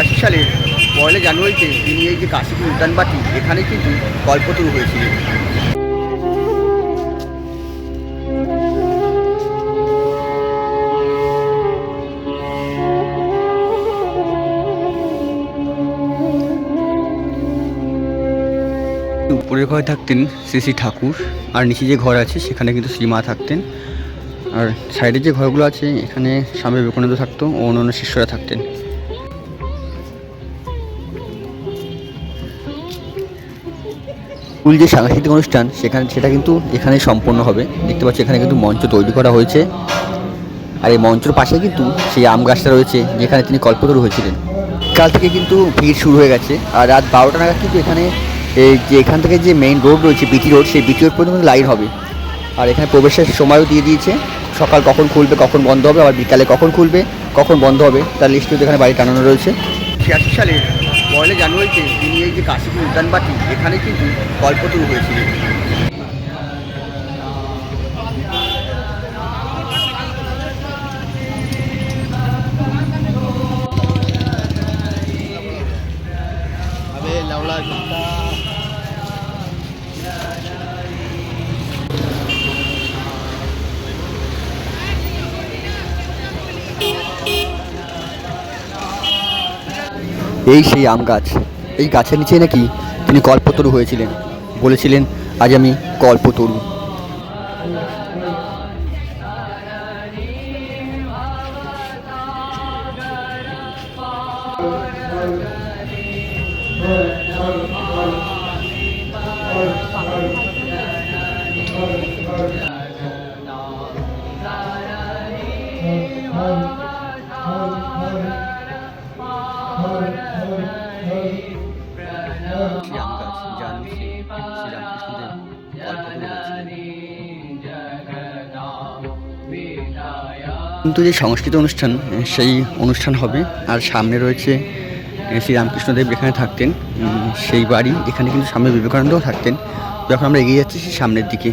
ছিয়াশি সালের পয়লা জানুয়ারিতে তিনি এই যে কাশীপুর উদ্যানবাটি এখানে কিন্তু কল্পতরু হয়েছিলেন উপরের ঘরে থাকতেন শ্রী শ্রী ঠাকুর, আর নিচে যে ঘর আছে সেখানে কিন্তু শ্রীমা থাকতেন। আর সাইডে যে ঘরগুলো আছে, এখানে স্বামী বিবেকানন্দ থাকতো ও অন্যান্য শিষ্যরা থাকতেন। স্কুল যে সাংস্কৃতিক অনুষ্ঠান, সেখানে, সেটা কিন্তু এখানে সম্পন্ন হবে। দেখতে পাচ্ছি, এখানে কিন্তু মঞ্চ তৈরি করা হয়েছে। আর এই মঞ্চের পাশে কিন্তু সেই আম গাছটা রয়েছে, যেখানে তিনি কল্পতরু হয়েছিলেন। কাল থেকে কিন্তু ভিড় শুরু হয়ে গেছে। আর রাত বারোটা নাগাদ কিন্তু এখানে এই যে, এখান থেকে যে মেইন রোড রয়েছে বিটি রোড সেই বিটি রোড পর্যন্ত লাইন হবে। আর এখানে প্রবেশের সময়ও দিয়ে দিয়েছে। সকাল কখন খুলবে, কখন বন্ধ হবে, আবার বিকালে কখন খুলবে, কখন বন্ধ হবে, তার লিস্ট কিন্তু এখানে বাড়ি টানানো রয়েছে। ছিয়াশি সালের পয়লা জানুয়ারিতে তিনি এই যে কাশীপুর উদ্যানবাটি এখানে কিন্তু গল্প কল্পতরু হয়েছিলেন এই সেই আম গাছ। এই গাছের নিচে নাকি তিনি কল্পতরু হয়েছিলেন। বলেছিলেন, আজ আমি কল্পতরু। সেই কিন্তু যে সংস্কৃত অনুষ্ঠান সেই অনুষ্ঠান হবে। আর সামনে রয়েছে শ্রীরামকৃষ্ণদেব যেখানে থাকতেন সেই বাড়ি। এখানে কিন্তু সামনে বিবেকানন্দও থাকতেন। যখন আমরা এগিয়ে যাচ্ছি, সেই সামনের দিকে।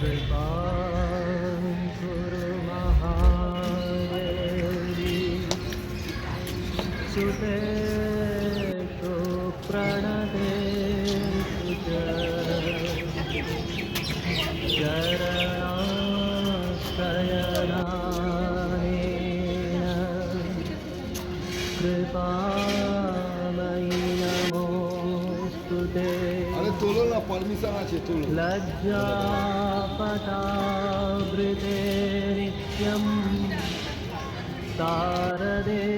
Goodbye. সুদেশ প্রণদেশ শরণাশয়নানীন কৃপাময়ী নমোস্তু দে আরে তোলো না পারমিশন আছে তোলো লজ্জাপটাবৃতে নিত্যম তারদে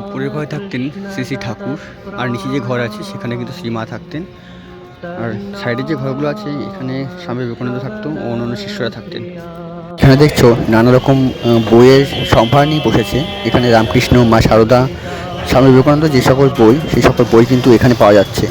উপরের ঘরে থাকতেন শ্রী শ্রী ঠাকুর, আর নিচে যে ঘর আছে সেখানে কিন্তু শ্রীমা থাকতেন। আর সাইডে যে ঘরগুলো আছে, এখানে স্বামী বিবেকানন্দ থাকতো ও অন্যান্য শিষ্যরা থাকতেন। এখানে দেখছ নানা রকম বইয়ের সম্ভার নিয়ে বসেছে। এখানে রামকৃষ্ণ, মা সারদা, স্বামী বিবেকানন্দ যে সকল বই, সেই সকল বই কিন্তু এখানে পাওয়া যাচ্ছে।